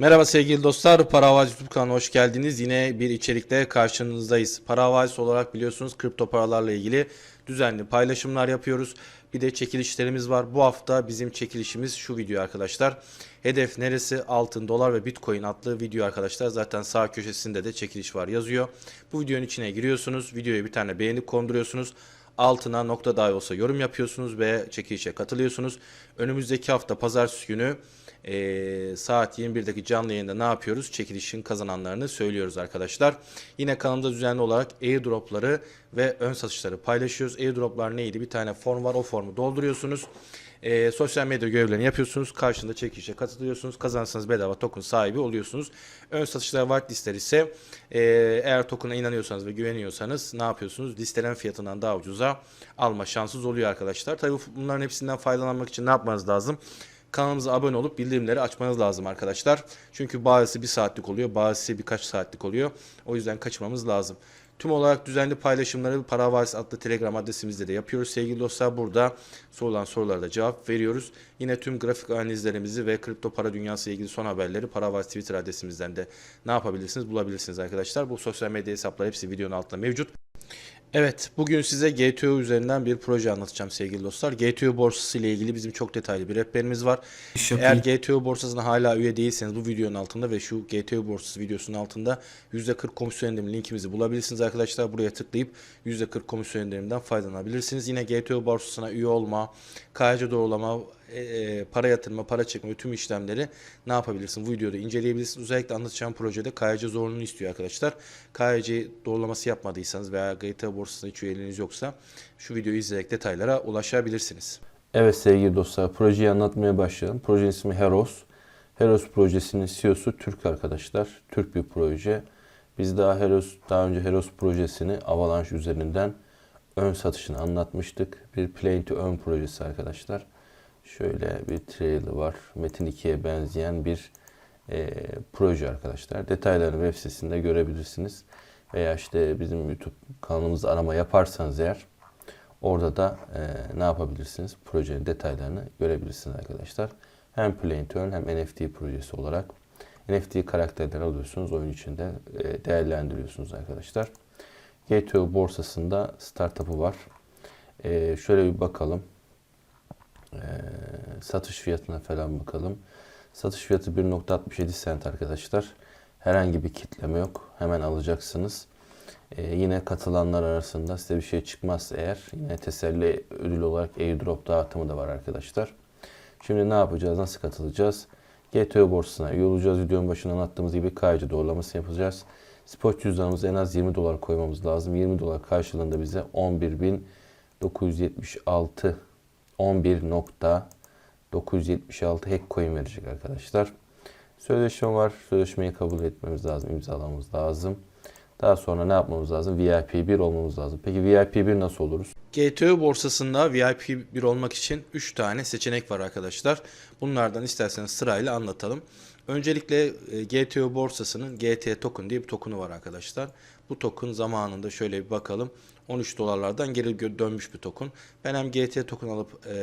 Merhaba sevgili dostlar, Para Havacı YouTube kanalına hoş geldiniz. Yine bir içerikle karşınızdayız. Para Havacısı olarak biliyorsunuz kripto paralarla ilgili düzenli paylaşımlar yapıyoruz. Bir de çekilişlerimiz var. Bu hafta bizim çekilişimiz şu video arkadaşlar. Hedef neresi? Altın, dolar ve bitcoin adlı video arkadaşlar. Zaten sağ köşesinde de çekiliş var yazıyor. Bu videonun içine giriyorsunuz. Videoya bir tane beğeni konduruyorsunuz altına nokta dahi olsa yorum yapıyorsunuz ve çekilişe katılıyorsunuz. Önümüzdeki hafta pazartesi günü eee, saat 21'deki canlı yayında ne yapıyoruz? Çekilişin kazananlarını söylüyoruz arkadaşlar. Yine kanalımda düzenli olarak airdropları ve ön satışları paylaşıyoruz. Airdroplar neydi? Bir tane form var. O formu dolduruyorsunuz. Eee, sosyal medya görevlerini yapıyorsunuz. Karşında çekilişe katılıyorsunuz. Kazanırsanız bedava token sahibi oluyorsunuz. Ön satışlar whitelistler ise eee, eğer token'a inanıyorsanız ve güveniyorsanız ne yapıyorsunuz? Listelen fiyatından daha ucuza alma şansınız oluyor arkadaşlar. Tabii bunların hepsinden faydalanmak için ne yapmanız lazım? Kanalımıza abone olup bildirimleri açmanız lazım arkadaşlar. Çünkü bazısı bir saatlik oluyor, bazısı birkaç saatlik oluyor. O yüzden kaçırmamız lazım. Tüm olarak düzenli paylaşımları Para Havacısı adlı Telegram adresimizde de yapıyoruz. Sevgili dostlar burada sorulan sorulara da cevap veriyoruz. Yine tüm grafik analizlerimizi ve kripto para dünyası ile ilgili son haberleri Para Havacısı Twitter adresimizden de ne yapabilirsiniz bulabilirsiniz arkadaşlar. Bu sosyal medya hesapları hepsi videonun altında mevcut. Evet, bugün size GTO üzerinden bir proje anlatacağım sevgili dostlar. GTO borsası ile ilgili bizim çok detaylı bir rehberimiz var. Eğer. GTO borsasına hala üye değilseniz bu videonun altında ve şu GTO borsası videosunun altında %40 komisyon indirimi linkimizi bulabilirsiniz arkadaşlar. Buraya tıklayıp %40 komisyon indirimden faydalanabilirsiniz. Yine GTO borsasına üye olma, KYC doğrulama, e, e, para yatırma, para çekme tüm işlemleri ne yapabilirsin? Bu videoda inceleyebilirsiniz. Özellikle anlatacağım projede KYC zorunlu istiyor arkadaşlar. KYC doğrulaması yapmadıysanız veya GTO borsasına hiç üyeliğiniz yoksa şu videoyu izleyerek detaylara ulaşabilirsiniz. Evet sevgili dostlar projeyi anlatmaya başlayalım. Projenin ismi Heros. Heros projesinin CEO'su Türk arkadaşlar. Türk bir proje. Biz daha Heros daha önce Heros projesini Avalanche üzerinden ön satışını anlatmıştık. Bir Play to Earn projesi arkadaşlar. Şöyle bir trailer var. Metin 2'ye benzeyen bir e, proje arkadaşlar. Detaylarını web sitesinde görebilirsiniz. Veya işte bizim YouTube kanalımızda arama yaparsanız eğer Orada da e, ne yapabilirsiniz? Projenin detaylarını görebilirsiniz arkadaşlar. Hem Play to Earn hem NFT projesi olarak NFT karakterleri alıyorsunuz. Oyun içinde e, değerlendiriyorsunuz arkadaşlar. GTO borsasında startup'ı var. E, şöyle bir bakalım. E, satış fiyatına falan bakalım. Satış fiyatı 1.67 cent arkadaşlar. Herhangi bir kitleme yok. Hemen alacaksınız. Ee, yine katılanlar arasında size bir şey çıkmazsa eğer yine teselli ödül olarak airdrop dağıtımı da var arkadaşlar. Şimdi ne yapacağız? Nasıl katılacağız? GTO borsasına üye olacağız. Videonun başında anlattığımız gibi KYC doğrulaması yapacağız. Spot cüzdanımıza en az 20 dolar koymamız lazım. 20 dolar karşılığında bize 11.976 11.976 hack coin verecek arkadaşlar. Sözleşme var. Sözleşmeyi kabul etmemiz lazım. imzalamamız lazım. Daha sonra ne yapmamız lazım? VIP 1 olmamız lazım. Peki VIP 1 nasıl oluruz? GTO borsasında VIP bir olmak için 3 tane seçenek var arkadaşlar. Bunlardan isterseniz sırayla anlatalım. Öncelikle e, GTO borsasının GT token diye bir token'u var arkadaşlar. Bu token zamanında şöyle bir bakalım 13 dolarlardan geri dönmüş bir token. Ben hem GT token alıp e,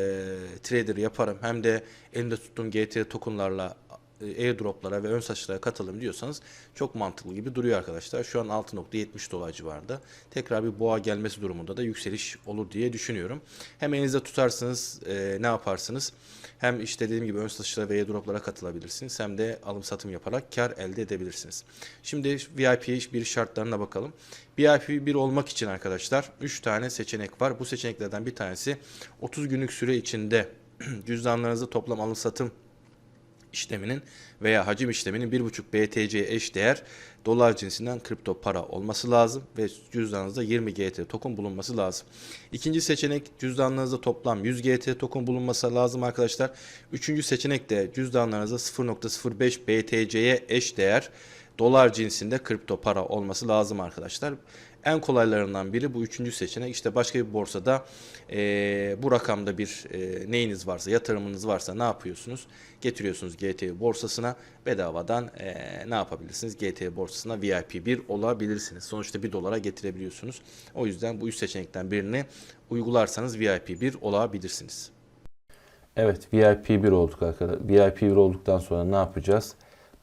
trader yaparım hem de elimde tuttuğum GT tokenlarla airdroplara ve ön satışlara katılım diyorsanız çok mantıklı gibi duruyor arkadaşlar. Şu an 6.70 dolar civarında. Tekrar bir boğa gelmesi durumunda da yükseliş olur diye düşünüyorum. Hem elinizde tutarsınız e, ne yaparsınız? Hem işte dediğim gibi ön satışlara ve airdroplara katılabilirsiniz. Hem de alım satım yaparak kar elde edebilirsiniz. Şimdi VIP bir şartlarına bakalım. VIP 1 olmak için arkadaşlar 3 tane seçenek var. Bu seçeneklerden bir tanesi 30 günlük süre içinde cüzdanlarınızı toplam alım satım işleminin veya hacim işleminin 1.5 BTC eş değer dolar cinsinden kripto para olması lazım ve cüzdanınızda 20 GT token bulunması lazım. İkinci seçenek cüzdanlarınızda toplam 100 GT token bulunması lazım arkadaşlar. Üçüncü seçenek de cüzdanlarınızda 0.05 BTC'ye eş değer dolar cinsinde kripto para olması lazım arkadaşlar. En kolaylarından biri bu üçüncü seçenek. İşte başka bir borsada eee, bu rakamda bir eee, neyiniz varsa, yatırımınız varsa ne yapıyorsunuz? Getiriyorsunuz GT borsasına bedavadan eee, ne yapabilirsiniz? GT borsasına VIP 1 olabilirsiniz. Sonuçta 1 dolara getirebiliyorsunuz. O yüzden bu üç seçenekten birini uygularsanız VIP 1 olabilirsiniz. Evet VIP 1 olduk arkadaşlar. VIP 1 olduktan sonra ne yapacağız?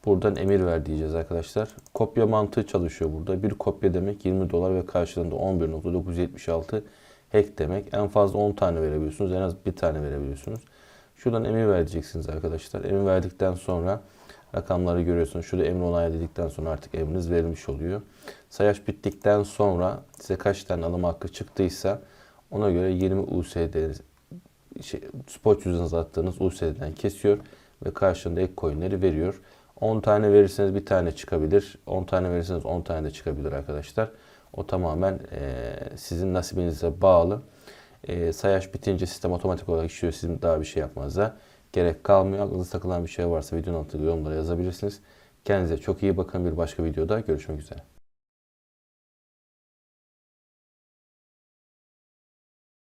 Buradan emir ver diyeceğiz arkadaşlar. Kopya mantığı çalışıyor burada. Bir kopya demek 20 dolar ve karşılığında 11.976 hack demek. En fazla 10 tane verebiliyorsunuz. En az bir tane verebiliyorsunuz. Şuradan emir vereceksiniz arkadaşlar. Emir verdikten sonra rakamları görüyorsunuz. Şurada emir onay dedikten sonra artık emriniz verilmiş oluyor. Sayaç bittikten sonra size kaç tane alım hakkı çıktıysa ona göre 20 USD şey, spot yüzünüze attığınız USD'den kesiyor ve karşılığında ek coinleri veriyor. 10 tane verirseniz bir tane çıkabilir. 10 tane verirseniz 10 tane de çıkabilir arkadaşlar. O tamamen e, sizin nasibinize bağlı. E, sayaç bitince sistem otomatik olarak işliyor. Sizin daha bir şey yapmanıza gerek kalmıyor. Aklınıza takılan bir şey varsa videonun altında yorumlara yazabilirsiniz. Kendinize çok iyi bakın. Bir başka videoda görüşmek üzere.